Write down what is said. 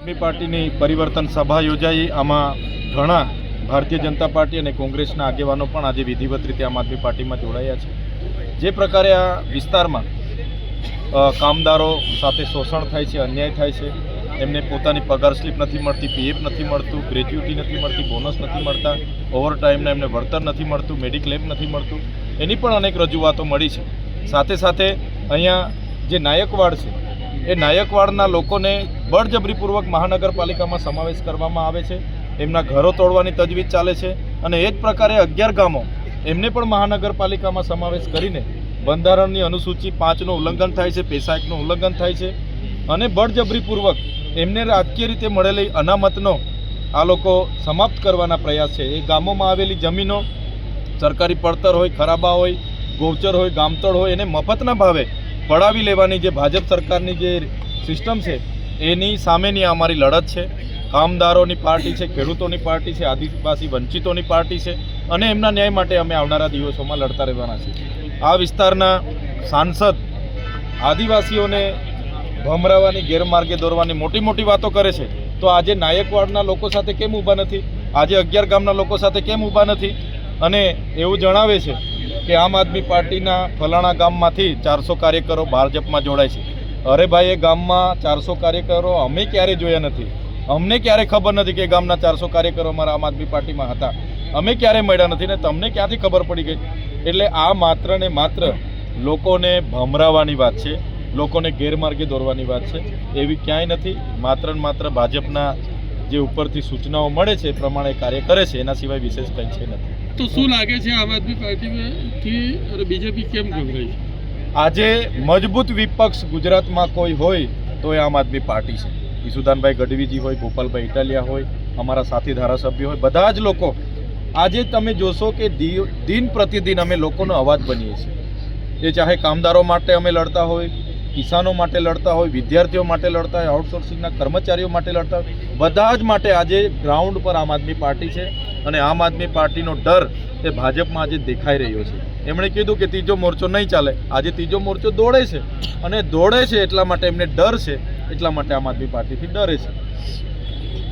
આદમી પાર્ટીની પરિવર્તન સભા યોજાઈ. આમાં ઘણા ભારતીય જનતા પાર્ટી અને કોંગ્રેસના આગેવાનો પણ આજે વિધિવત રીતે આમ આદમી પાર્ટીમાં જોડાયા છે. જે પ્રકારે આ વિસ્તારમાં કામદારો સાથે શોષણ થાય છે, અન્યાય થાય છે એમને પોતાની પગાર સ્લીપ નથી મળતી, પીએફ નથી મળતું ગ્રેચ્યુટી નથી મળતી, બોનસ નથી મળતા, ઓવરટાઈમના એમને વળતર નથી મળતું મેડિક્લેમ નથી મળતું, એની પણ અનેક રજૂઆતો મળી છે. સાથે સાથે અહીંયા જે નાયકવાડ છે એ નાયકવાડના લોકોને બળજબરીપૂર્વક મહાનગરપાલિકામાં સમાવેશ કરવામાં આવે છે. એમના ઘરો તોડવાની તજવીજ ચાલે છે અને એ જ પ્રકારે અગિયાર ગામો એમને પણ મહાનગરપાલિકામાં સમાવેશ કરીને બંધારણની અનુસૂચિ પાંચનું ઉલ્લંઘન થાય છે પેશા એકનું ઉલ્લંઘન થાય છે અને બળજબરીપૂર્વક એમને રાજકીય રીતે મળેલી અનામતનો આ લોકો સમાપ્ત કરવાના પ્રયાસ છે. એ ગામોમાં આવેલી જમીનો સરકારી પડતર હોય, ખરાબા હોય ગૌચર હોય, ગામતળ હોય એને મફતના ભાવે પડાવી લેવાની જે ભાજપ સરકારની જે સિસ્ટમ છે, એની સામેની અમારી લડત છે. કામદારોની પાર્ટી છે, ખેડૂતોની પાર્ટી છે, આદિવાસી વંચિતોની પાર્ટી છે અને એમના ન્યાય માટે અમે આવનારા દિવસોમાં લડતા રહેવાના છીએ. આ વિસ્તારના સાંસદ આદિવાસીઓને ભમરાવાની ગેરમાર્ગે દોરવાની મોટી મોટી વાતો કરે છે. તો આજે નાયકવાડના લોકો સાથે કેમ ઊભા નથી? આજે અગિયાર ગામના લોકો સાથે કેમ ઊભા નથી? અને એવું જણાવે છે કે આમ આદમી પાર્ટીના ફલાણા ગામમાંથી ચારસો કાર્યકરો ભાજપમાં જોડાય છે. અરે ભાઈ, એ ગામમાં ચારસો કાર્યકરો અમે ક્યારે જોયા નથી? અમને ક્યારે ખબર નથી કે ગામના ચારસો કાર્યકરો અમારા આમ આદમી પાર્ટીમાં હતા? અમે ક્યારે મળ્યા નથી ને તમને ક્યાંથી ખબર પડી ગઈ? એટલે આ માત્ર ને માત્ર લોકોને ભમરાવાની વાત છે, લોકોને ગેરમાર્ગે દોરવાની વાત છે, એવી ક્યાંય નથી. માત્ર ને માત્ર ભાજપના જે ઉપરથી સૂચનાઓ મળે છે એ પ્રમાણે કાર્ય કરે છે એના સિવાય વિશેષ કંઈ છે નથી. તો શું લાગે છે આમ આદમી પાર્ટીથી બીજેપી કેમ ગભરાઈ છે? આજે મજબૂત વિપક્ષ ગુજરાતમાં કોઈ હોય તો એ આમ આદમી પાર્ટી છે. ઈસુદાનભાઈ ગઢવીજી હોય ગોપાલભાઈ ઇટાલિયા હોય અમારા સાથી ધારાસભ્ય હોય બધા જ લોકો. આજે તમે જોશો કે દિન પ્રતિદિન અમે લોકોનો અવાજ બનીએ છીએ. એ ચાહે કામદારો માટે અમે લડતા હોય કિસાનો માટે લડતા હોય, વિદ્યાર્થીઓ માટે લડતા હોય આઉટસોર્સિંગના કર્મચારીઓ માટે લડતા હોય, બધા જ માટે આજે ગ્રાઉન્ડ પર આમ આદમી પાર્ટી છે અને આમ આદમી પાર્ટીનો ડર એ ભાજપમાં આજે દેખાઈ રહ્યો છે. એમણે કીધું કે ત્રીજો મોરચો નહીં ચાલે. આજે ત્રીજો મોરચો દોડે છે. અને દોડે છે એટલા માટે એમને ડર છે, એટલા માટે આમ આદમી પાર્ટીથી ડરે છે.